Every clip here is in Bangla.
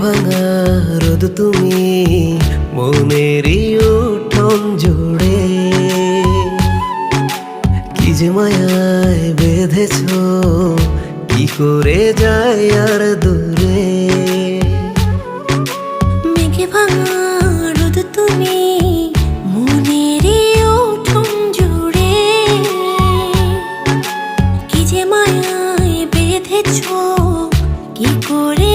ভাঙা রোদ তুমি মনেরই উঠোন জোড়ে। কি যে মায়ায় বেঁধেছ, কি করে যায় আর দূরে। মেঘে ভাঙা রোদ তুমি মনের উঠুন জুড়ে। কি যে মায়ায় বেঁধেছ, কি করে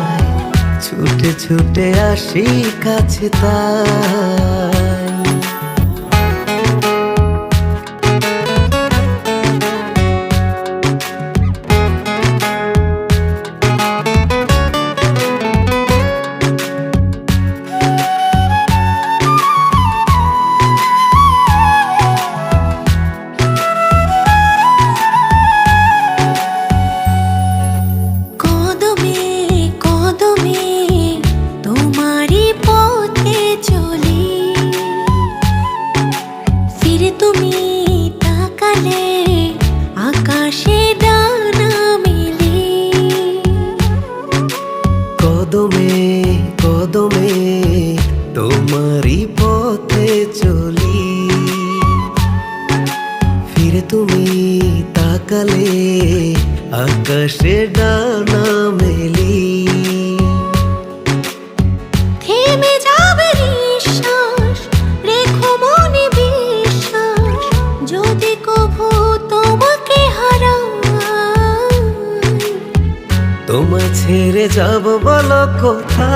ছুটে আসি কাছে তাই কদমে কদমে তোমারি পথে চলি। তুমি তাকালে আকাশে ডানা মেলি। তোমায় ছেড়ে যাব বলো কোথা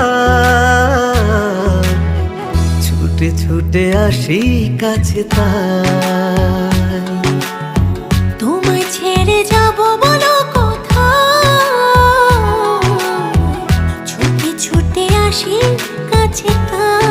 ছুটে ছুটে আসি কাছে তা তোমায় ছেড়ে যাব বলো কোথা ছুটে ছুটে আসি কাছে তাই।